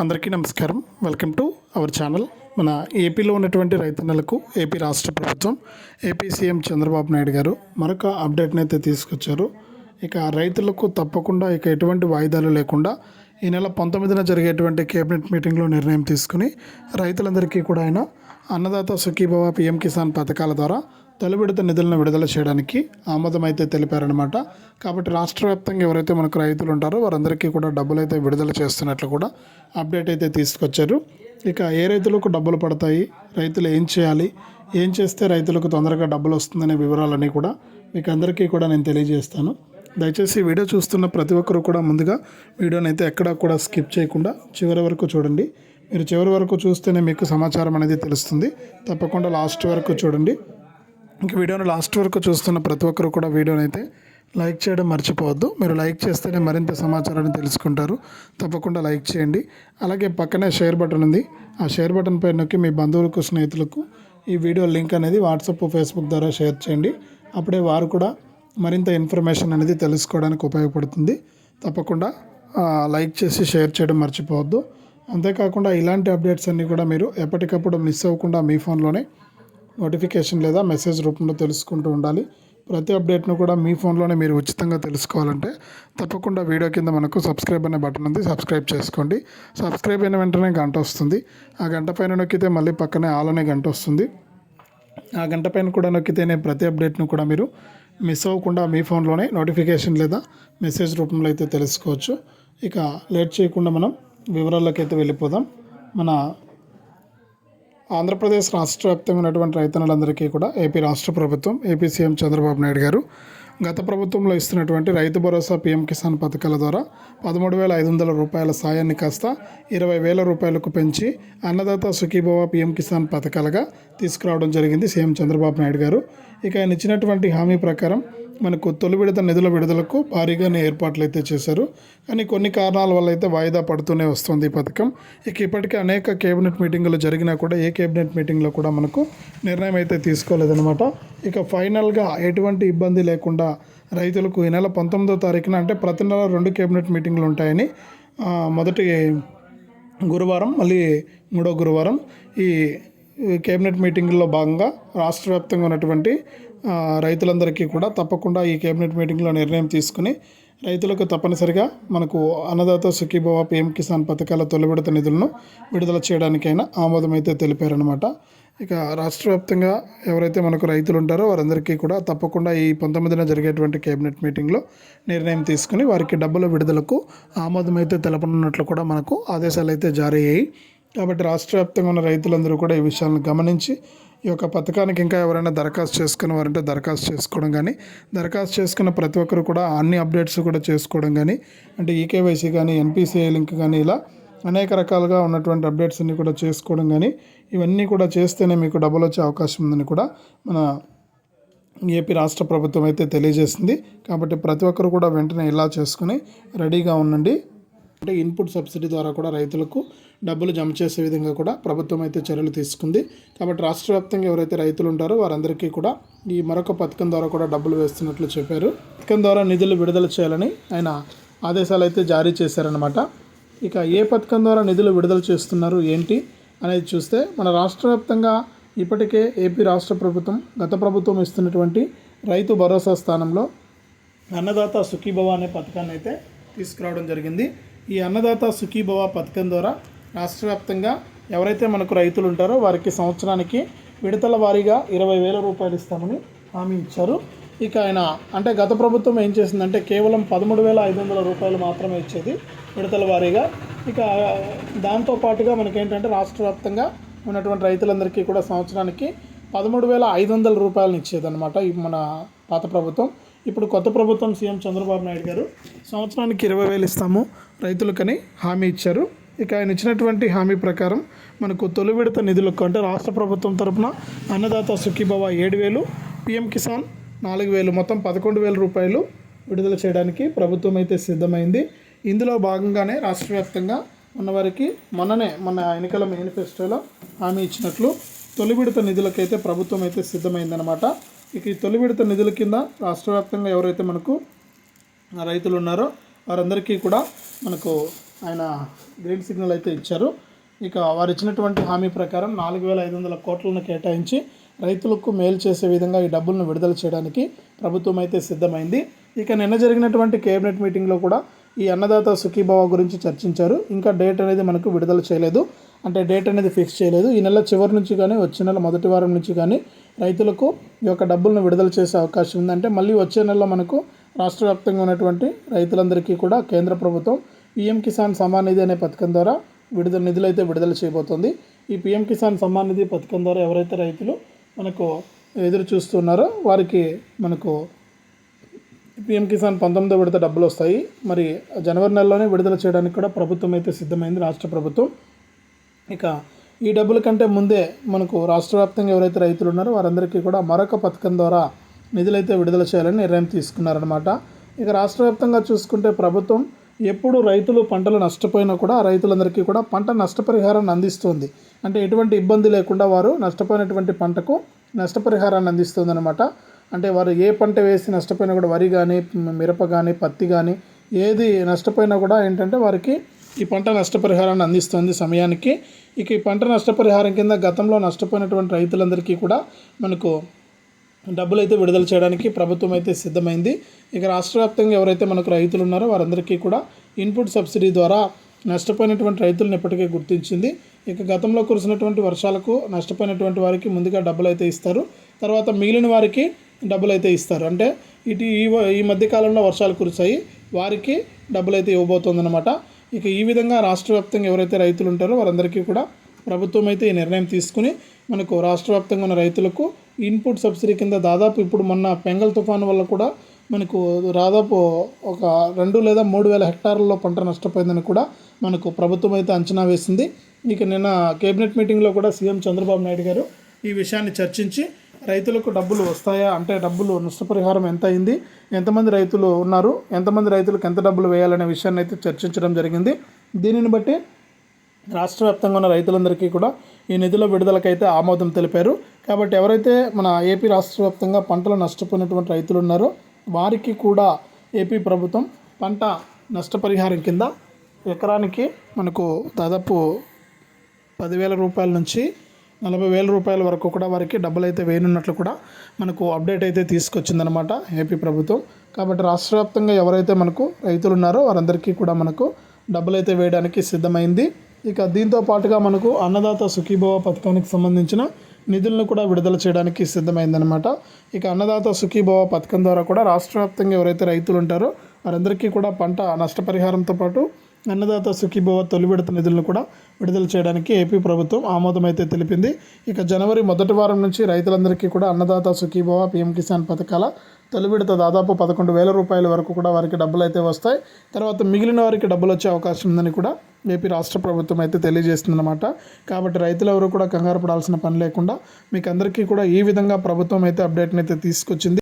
అందరికీ నమస్కారం. Welcome to our channel మన ఏపీలో ఉన్నటువంటి రైతన్నలకు ఏపీ రాష్ట్ర ప్రభుత్వం ఏపీ సీఎం చంద్రబాబు నాయుడు గారు మరొక అప్డేట్ని అయితే తీసుకొచ్చారు. ఇక రైతులకు తప్పకుండా ఇక ఎటువంటి వాయిదాలు లేకుండా ఈ నెల పంతొమ్మిదిన జరిగేటువంటి కేబినెట్ మీటింగ్లో నిర్ణయం తీసుకుని రైతులందరికీ కూడా ఆయన అన్నదాత సుఖీభవ పిఎం కిసాన్ పథకాల ద్వారా తొలి విడత నిధులను విడుదల చేయడానికి ఆమోదం అయితే తెలిపారనమాట కాబట్టి రాష్ట్ర వ్యాప్తంగా ఎవరైతే మనకు రైతులు ఉంటారో వారందరికీ కూడా డబ్బులు అయితే విడుదల చేస్తున్నట్లు కూడా అప్డేట్ అయితే తీసుకొచ్చారు. ఇక ఏ రైతులకు డబ్బులు పడతాయి? రైతులు ఏం చేయాలి? ఏం చేస్తే రైతులకు తొందరగా డబ్బులు వస్తుందనే వివరాలన్నీ కూడా మీకు అందరికీ కూడా నేను తెలియజేస్తాను. దయచేసి వీడియో చూస్తున్న ప్రతి ఒక్కరు కూడా ముందుగా వీడియోని అయితే ఎక్కడా కూడా స్కిప్ చేయకుండా చివరి వరకు చూడండి. మీరు చివరి వరకు చూస్తేనే మీకు సమాచారం అనేది తెలుస్తుంది. తప్పకుండా లాస్ట్ వరకు చూడండి. ఇంక వీడియోని లాస్ట్ వరకు చూస్తున్న ప్రతి ఒక్కరు కూడా వీడియోని అయితే లైక్ చేయడం మర్చిపోవద్దు. మీరు లైక్ చేస్తేనే మరింత సమాచారాన్ని తెలుసుకుంటారు. తప్పకుండా లైక్ చేయండి. అలాగే పక్కనే షేర్ బటన్ ఉంది. ఆ షేర్ బటన్ పై నొక్కి మీ బంధువులకు స్నేహితులకు ఈ వీడియో లింక్ అనేది వాట్సాప్ ఫేస్బుక్ ద్వారా షేర్ చేయండి. అప్పుడే వారు కూడా మరింత ఇన్ఫర్మేషన్ అనేది తెలుసుకోవడానికి ఉపయోగపడుతుంది. తప్పకుండా లైక్ చేసి షేర్ చేయడం మర్చిపోవద్దు. అంతేకాకుండా ఇలాంటి అప్డేట్స్ అన్నీ కూడా మీరు ఎప్పటికప్పుడు మిస్ అవ్వకుండా మీ ఫోన్లోనే నోటిఫికేషన్ లేదా మెసేజ్ రూపంలో తెలుసుకుంటూ ఉండాలి. ప్రతి అప్డేట్ను కూడా మీ ఫోన్లోనే మీరు ఉచితంగా తెలుసుకోవాలంటే తప్పకుండా వీడియో కింద మనకు సబ్స్క్రైబ్ అనే బటన్ ఉంది. సబ్స్క్రైబ్ చేసుకోండి. సబ్స్క్రైబ్ అయిన వెంటనే గంట వస్తుంది. ఆ గంట పైన నొక్కితే మళ్ళీ పక్కనే ఆల్ అనే గంట వస్తుంది. ఆ గంట పైన కూడా నొక్కితేనే ప్రతి అప్డేట్ను కూడా మీరు మిస్ అవ్వకుండా మీ ఫోన్లోనే నోటిఫికేషన్ లేదా మెసేజ్ రూపంలో అయితే తెలుసుకోవచ్చు. ఇక లేట్ చేయకుండా మనం వివరాల్లోకి అయితే వెళ్ళిపోదాం. మన ఆంధ్రప్రదేశ్ రాష్ట్ర వ్యాప్తమైనటువంటి ఉన్నటువంటి రైతన్నులందరికీ కూడా ఏపీ రాష్ట్ర ప్రభుత్వం ఏపీ సీఎం చంద్రబాబు నాయుడు గారు గత ప్రభుత్వంలో ఇస్తున్నటువంటి రైతు భరోసా పీఎం కిసాన్ పథకాల ద్వారా పదమూడు వేల ఐదు వందల రూపాయల సాయాన్ని కాస్త ఇరవై వేల రూపాయలకు పెంచి అన్నదాత సుఖీభవ పీఎం కిసాన్ పథకాలుగా తీసుకురావడం జరిగింది సీఎం చంద్రబాబు నాయుడు గారు. ఇక ఆయన ఇచ్చినటువంటి హామీ ప్రకారం మనకు తొలి విడత నిధుల విడుదలకు భారీగానే ఏర్పాట్లు అయితే చేశారు. కానీ కొన్ని కారణాల వల్ల అయితే వాయిదా పడుతూనే వస్తుంది ఈ పథకం. ఇక ఇప్పటికే అనేక కేబినెట్ మీటింగులు జరిగినా కూడా ఏ కేబినెట్ మీటింగ్లో కూడా మనకు నిర్ణయం అయితే తీసుకోలేదన్నమాట. ఇక ఫైనల్గా ఎటువంటి ఇబ్బంది లేకుండా రైతులకు ఈ నెల పంతొమ్మిదో తారీఖున అంటే ప్రతి నెల రెండు కేబినెట్ మీటింగ్లు ఉంటాయని మొదటి గురువారం మళ్ళీ మూడో గురువారం ఈ కేబినెట్ మీటింగ్లో భాగంగా రాష్ట్ర వ్యాప్తంగా ఉన్నటువంటి రైతులందరికీ కూడా తప్పకుండా ఈ కేబినెట్ మీటింగ్లో నిర్ణయం తీసుకుని రైతులకు తప్పనిసరిగా మనకు అన్నదాత సుఖీభవ పిఎం కిసాన్ పథకాల తొలి విడత నిధులను విడుదల చేయడానికైనా ఆమోదమైతే తెలిపారనమాట ఇక రాష్ట్ర వ్యాప్తంగా ఎవరైతే మనకు రైతులు ఉంటారో వారందరికీ కూడా తప్పకుండా ఈ పంతొమ్మిదిన జరిగేటువంటి కేబినెట్ మీటింగ్లో నిర్ణయం తీసుకుని వారికి డబ్బుల విడుదలకు ఆమోదం అయితే తెలపనున్నట్లు కూడా మనకు ఆదేశాలు అయితే జారీ అయ్యాయి. కాబట్టి రాష్ట్ర వ్యాప్తంగా ఉన్న రైతులందరూ కూడా ఈ విషయాలను గమనించి ఈ యొక్క పథకానికి ఇంకా ఎవరైనా దరఖాస్తు చేసుకున్న వారంటే దరఖాస్తు చేసుకోవడం కానీ దరఖాస్తు చేసుకున్న ప్రతి ఒక్కరు కూడా అన్ని అప్డేట్స్ కూడా చేసుకోవడం కానీ అంటే ఈకేవైసీ కానీ ఎన్పిసిఐ లింక్ కానీ ఇలా అనేక రకాలుగా ఉన్నటువంటి అప్డేట్స్ అన్ని కూడా చేసుకోవడం కానీ ఇవన్నీ కూడా చేస్తేనే మీకు డబ్బులు వచ్చే అవకాశం ఉందని కూడా మన ఏపీ రాష్ట్ర ప్రభుత్వం అయితే తెలియజేసింది. కాబట్టి ప్రతి ఒక్కరు కూడా వెంటనే ఇలా చేసుకుని రెడీగా ఉండండి. అంటే ఇన్పుట్ సబ్సిడీ ద్వారా కూడా రైతులకు డబ్బులు జమ చేసే విధంగా కూడా ప్రభుత్వం అయితే చర్యలు తీసుకుంది. కాబట్టి రాష్ట్ర వ్యాప్తంగా ఎవరైతే రైతులు ఉంటారో వారందరికీ కూడా ఈ మరొక పథకం ద్వారా కూడా డబ్బులు వేస్తున్నట్లు చెప్పారు. పథకం ద్వారా నిధులు విడుదల చేయాలని ఆయన ఆదేశాలు అయితే జారీ చేశారనమాట ఇక ఏ పథకం ద్వారా నిధులు విడుదల చేస్తున్నారు ఏంటి అనేది చూస్తే మన రాష్ట్ర వ్యాప్తంగా ఇప్పటికే ఏపీ రాష్ట్ర ప్రభుత్వం గత ప్రభుత్వం ఇస్తున్నటువంటి రైతు భరోసా స్థానంలో అన్నదాత సుఖీభవ అనే పథకాన్ని అయితే తీసుకురావడం జరిగింది. ఈ అన్నదాత సుఖీభవ పథకం ద్వారా రాష్ట్ర వ్యాప్తంగా ఎవరైతే మనకు రైతులు ఉంటారో వారికి సంవత్సరానికి విడతల వారీగా ఇరవై వేల రూపాయలు ఇస్తామని హామీ ఇచ్చారు. ఇక ఆయన అంటే గత ప్రభుత్వం ఏం చేసిందంటే కేవలం పదమూడు వేల ఐదు వందల రూపాయలు మాత్రమే ఇచ్చేది విడతల వారీగా. ఇక దాంతో పాటుగా మనకేంటంటే రాష్ట్ర వ్యాప్తంగా ఉన్నటువంటి రైతులందరికీ కూడా సంవత్సరానికి పదమూడు వేల ఐదు వందల రూపాయలను ఇచ్చేదన్నమాట అనమాట మన పాత ప్రభుత్వం. ఇప్పుడు కొత్త ప్రభుత్వం సీఎం చంద్రబాబు నాయుడు గారు సంవత్సరానికి ఇరవై వేలు ఇస్తాము. రైతులకని హామీ ఇచ్చారు. ఇక ఆయన ఇచ్చినటువంటి హామీ ప్రకారం మనకు తొలి విడత నిధులకు అంటే రాష్ట్ర ప్రభుత్వం తరపున అన్నదాత సుఖీభవ ఏడు వేలు పిఎం కిసాన్ నాలుగు వేలు మొత్తం పదకొండు వేల రూపాయలు విడుదల చేయడానికి ప్రభుత్వం అయితే సిద్ధమైంది. ఇందులో భాగంగానే రాష్ట్ర వ్యాప్తంగా ఉన్నవారికి మొన్ననే మన ఎన్నికల మేనిఫెస్టోలో హామీ ఇచ్చినట్లు తొలి విడత నిధులకైతే ప్రభుత్వం అయితే సిద్ధమైందనమాట ఇక ఈ తొలి విడత నిధుల కింద రాష్ట్ర వ్యాప్తంగా ఎవరైతే మనకు రైతులు ఉన్నారో వారందరికీ కూడా మనకు ఆయన గ్రీన్ సిగ్నల్ అయితే ఇచ్చారు. ఇక వారు ఇచ్చినటువంటి హామీ ప్రకారం నాలుగు వేల ఐదు వందల కోట్లను కేటాయించి రైతులకు మేలు చేసే విధంగా ఈ డబ్బులను విడుదల చేయడానికి ప్రభుత్వం అయితే సిద్ధమైంది. ఇక నిన్న జరిగినటువంటి కేబినెట్ మీటింగ్లో కూడా ఈ అన్నదాత సుఖీభావ గురించి చర్చించారు. ఇంకా డేట్ అనేది మనకు విడుదల చేయలేదు. అంటే డేట్ అనేది ఫిక్స్ చేయలేదు. ఈ నెల చివరి నుంచి కానీ వచ్చే నెల మొదటి వారం నుంచి కానీ రైతులకు ఈ యొక్క డబ్బులను విడుదల చేసే అవకాశం ఉందంటే మళ్ళీ వచ్చే నెలలో మనకు రాష్ట్ర వ్యాప్తంగా ఉన్నటువంటి రైతులందరికీ కూడా కేంద్ర ప్రభుత్వం పిఎం కిసాన్ సమ్మాన్ నిధి అనే పథకం ద్వారా విడుదల నిధులు అయితే విడుదల చేయబోతోంది. ఈ పిఎం కిసాన్ సమ్మాన్ నిధి పథకం ద్వారా ఎవరైతే రైతులు మనకు ఎదురు చూస్తున్నారో వారికి మనకు పిఎం కిసాన్ పంతొమ్మిదో విడత డబ్బులు వస్తాయి. మరి జనవరి నెలలోనే విడుదల చేయడానికి కూడా ప్రభుత్వం అయితే సిద్ధమైంది. రాష్ట్ర ప్రభుత్వం ఇక ఈ డబ్బుల కంటే ముందే మనకు రాష్ట్ర వ్యాప్తంగా ఎవరైతే రైతులు ఉన్నారో వారందరికీ కూడా మరొక పథకం ద్వారా నిధులైతే విడుదల చేయాలని నిర్ణయం తీసుకున్నారనమాట ఇక రాష్ట్ర వ్యాప్తంగా చూసుకుంటే ప్రభుత్వం ఎప్పుడు రైతులు పంటలు నష్టపోయినా కూడా రైతులందరికీ కూడా పంట నష్టపరిహారాన్ని అందిస్తుంది. అంటే ఎటువంటి ఇబ్బంది లేకుండా వారు నష్టపోయినటువంటి పంటకు నష్టపరిహారాన్ని అందిస్తుంది అనమాట అంటే వారు ఏ పంట వేసి నష్టపోయినా కూడా వరి కానీ మిరప కానీ పత్తి కానీ ఏది నష్టపోయినా కూడా ఏంటంటే వారికి ఈ పంట నష్టపరిహారాన్ని అందిస్తుంది సమయానికి. ఇక ఈ పంట నష్టపరిహారం కింద గతంలో నష్టపోయినటువంటి రైతులందరికీ కూడా మనకు డబ్బులు అయితే విడుదల చేయడానికి ప్రభుత్వం అయితే సిద్ధమైంది. ఇక రాష్ట్ర వ్యాప్తంగా ఎవరైతే మనకు రైతులు ఉన్నారో వారందరికీ కూడా ఇన్పుట్ సబ్సిడీ ద్వారా నష్టపోయినటువంటి రైతులను ఇప్పటికే గుర్తించింది. ఇక గతంలో కురిసినటువంటి వర్షాలకు నష్టపోయినటువంటి వారికి ముందుగా డబ్బులు అయితే ఇస్తారు. తర్వాత మిగిలిన వారికి డబ్బులు అయితే ఇస్తారు. అంటే ఇటు ఈ ఈ మధ్యకాలంలో వర్షాలు కురిసాయి వారికి డబ్బులు అయితే ఇవ్వబోతోందన్నమాట. ఇక ఈ విధంగా రాష్ట్ర వ్యాప్తంగా ఎవరైతే రైతులు ఉంటారో వారందరికీ కూడా ప్రభుత్వం అయితే ఈ నిర్ణయం తీసుకుని మనకు రాష్ట్ర వ్యాప్తంగా ఉన్న రైతులకు ఇన్పుట్ సబ్సిడీ కింద దాదాపు ఇప్పుడు మొన్న పెంగల్ తుఫాను వల్ల కూడా మనకు దాదాపు ఒక రెండు లేదా మూడు వేల హెక్టార్లలో పంట నష్టపోయిందని కూడా మనకు ప్రభుత్వం అయితే అంచనా వేసింది. ఇక నిన్న కేబినెట్ మీటింగ్లో కూడా సీఎం చంద్రబాబు నాయుడు గారు ఈ విషయాన్ని చర్చించి రైతులకు డబ్బులు వస్తాయా? అంటే డబ్బులు నష్టపరిహారం ఎంత అయింది ఎంతమంది రైతులు ఉన్నారు? ఎంతమంది రైతులకు ఎంత డబ్బులు వేయాలనే విషయాన్ని అయితే చర్చించడం జరిగింది. దీనిని బట్టి రాష్ట్ర వ్యాప్తంగా ఉన్న రైతులందరికీ కూడా ఈ నిధుల విడుదలకైతే ఆమోదం తెలిపారు. కాబట్టి ఎవరైతే మన ఏపీ రాష్ట్ర వ్యాప్తంగా పంటలు నష్టపోయినటువంటి రైతులు ఉన్నారో వారికి కూడా ఏపీ ప్రభుత్వం పంట నష్టపరిహారం కింద ఎకరానికి మనకు దాదాపు పదివేల రూపాయల నుంచి నలభై వేల రూపాయల వరకు కూడా వారికి డబ్బులు అయితే వేయనున్నట్లు కూడా మనకు అప్డేట్ అయితే తీసుకొచ్చిందనమాట ఏపీ ప్రభుత్వం. కాబట్టి రాష్ట్ర వ్యాప్తంగా ఎవరైతే మనకు రైతులు ఉన్నారో వారందరికీ కూడా మనకు డబ్బులు అయితే వేయడానికి సిద్ధమైంది. ఇక దీంతో పాటుగా మనకు అన్నదాత సుఖీభవ పథకానికి సంబంధించిన నిధులను కూడా విడుదల చేయడానికి సిద్ధమైందనమాట ఇక అన్నదాత సుఖీభవ పథకం ద్వారా కూడా రాష్ట్ర వ్యాప్తంగా ఎవరైతే రైతులు ఉంటారో వారందరికీ కూడా పంట నష్టపరిహారంతో పాటు అన్నదాత సుఖీభవ తొలి విడత నిధులను కూడా విడుదల చేయడానికి ఏపీ ప్రభుత్వం ఆమోదం అయితే తెలిపింది. ఇక జనవరి మొదటి వారం నుంచి రైతులందరికీ కూడా అన్నదాత సుఖీభవ పీఎం కిసాన్ పథకాల తొలి విడత దాదాపు పదకొండు వేల రూపాయల వరకు కూడా వారికి డబ్బులు అయితే వస్తాయి. తర్వాత మిగిలిన వారికి డబ్బులు వచ్చే అవకాశం ఉందని కూడా ఏపీ రాష్ట్ర ప్రభుత్వం అయితే తెలియజేస్తుందన్నమాట. కాబట్టి రైతులు ఎవరు కూడా కంగారు పడాల్సిన పని లేకుండా మీకు అందరికీ కూడా ఈ విధంగా ప్రభుత్వం అయితే అప్డేట్ని అయితే తీసుకొచ్చింది.